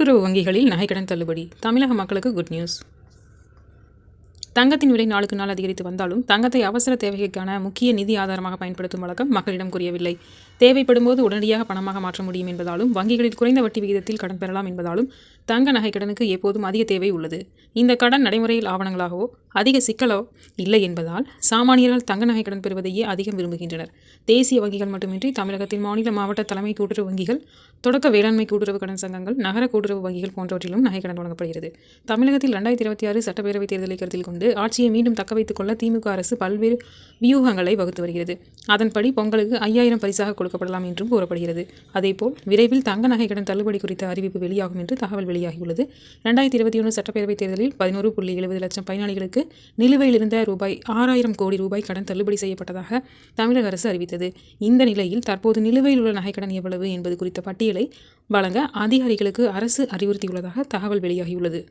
கூட்டுறவு வங்கிகளில் நகைக்கடன் தள்ளுபடி. தமிழக மக்களுக்கு குட் நியூஸ் தங்கத்தின் விலை நாளுக்கு நாள் அதிகரித்து வந்தாலும் தங்கத்தை அவசர தேவைக்கான முக்கிய நிதி ஆதாரமாக பயன்படுத்தும் வழக்கம் மக்களிடம் குறையவில்லை. தேவைப்படும் போது உடனடியாக பணமாக மாற்ற முடியும் என்பதாலும் வங்கிகளில் குறைந்த வட்டி விகிதத்தில் கடன் பெறலாம் என்பதாலும் தங்க நகை கடனுக்கு எப்போதும் அதிக தேவை உள்ளது. இந்த கடன் நடைமுறையில் ஆவணங்களாகவோ அதிக சிக்கலோ இல்லை என்பதால் சாமானியர்கள் தங்க நகை கடன் பெறுவதையே அதிகம் விரும்புகின்றனர். தேசிய வங்கிகள் மட்டுமின்றி தமிழகத்தின் மாநில மாவட்ட தலைமை கூட்டுறவு வங்கிகள் தொடக்க வேளாண்மை கூட்டுறவு கடன் சங்கங்கள் நகர கூட்டுறவு வங்கிகள் போன்றவற்றிலும் நகை கடன் வழங்கப்படுகிறது. தமிழகத்தில் ரெண்டாயிரத்தி இருபத்தி ஆறு சட்டப்பேரவைத் தேர்தலை கருத்தில் கொண்டு ஆட்சியை மீண்டும் தக்க வைத்துக் கொள்ள திமுக அரசு பல்வேறு வியூகங்களை வகுத்து வருகிறது. அதன்படி பொங்கலுக்கு ஐயாயிரம் பரிசாக கொடுக்கப்படலாம் என்றும் கூறப்படுகிறது. அதேபோல் விரைவில் தங்க நகை கடன் தள்ளுபடி குறித்த அறிவிப்பு வெளியாகும் என்று தகவல் வெளியாகியுள்ளது. ரெண்டாயிரத்தி இருபத்தி ஒன்று சட்டப்பேரவைத் தேர்தலில் பதினோரு புள்ளி எழுபது லட்சம் பயனாளிகளுக்கு நிலுவையில் இருந்த ரூபாய் ஆறாயிரம் கோடி ரூபாய் கடன் தள்ளுபடி செய்யப்பட்டதாக தமிழக அரசு அறிவித்தது. இந்த நிலையில் தற்போது நிலுவையில் உள்ள நகைக்கடன் எவ்வளவு என்பது குறித்த பட்டியலை வழங்க அதிகாரிகளுக்கு அரசு அறிவுறுத்தியுள்ளதாக தகவல் வெளியாகியுள்ளது.